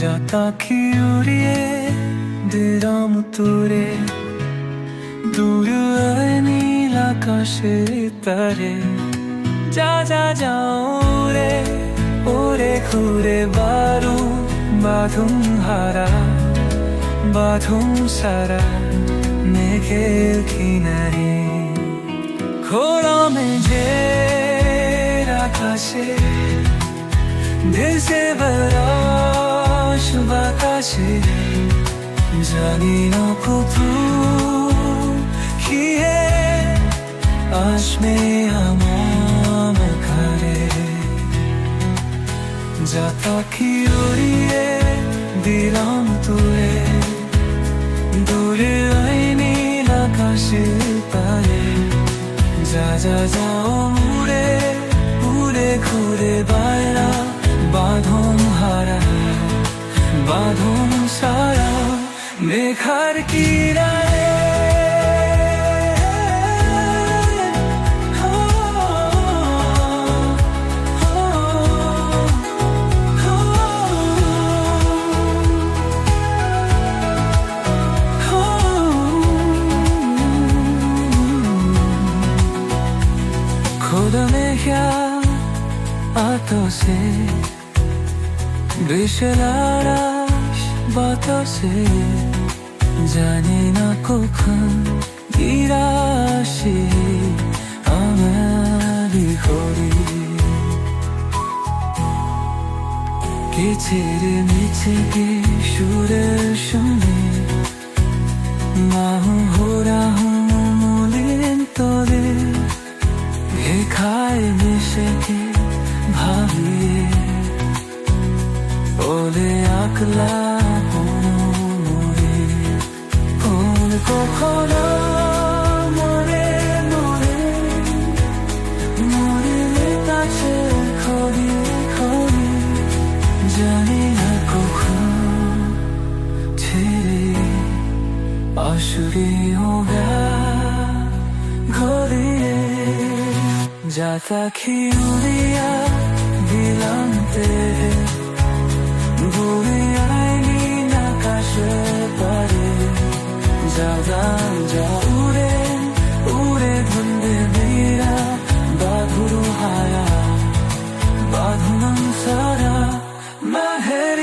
যাতা উড়িয়ে দিলাম তোরে দূর নীল আকাশের তারে, যা যা যাও রে ওরে ঘুরে বারু বাঁধুম হারা বাঁধুম সারা মেঘের কিনারে। খোলা মেঝের আকাশে, ভেসে বেড়াস বাতাসে জানি না কত কি আসবে আমার ঘরে। যাতা কি উড়িয়ে দিলাম তুলে, দূরে আইনি আকাশে পারে। যা যা যাও উড়ে উড়ে, ঘুরে বাইরা লেখার কিরায় deja atose Deşeler aş batose জানি না কখন নিরাশে আমারই ঘরে। কে ছেড়ে মিছে কে সুরের শুনে, মাহু হোরা হুমলিন তোলে, লেখায় মিশে কে আকলা কখনো মরে মরে মরে কাছে খড়ি খড়ি জানি না কখন ছেড়ে আসরে হোগা ঘরে যাতা খিউরিয়া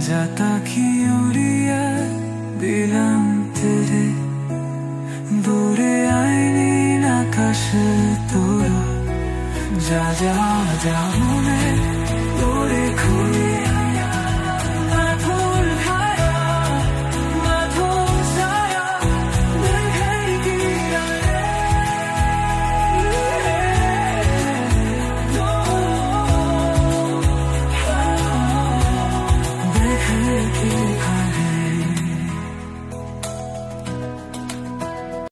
যাতা কি উড়িয়া দিলাম তেরে। দূরে আইনি আকাশে তোরা। যা যা যা মনে ঘুরে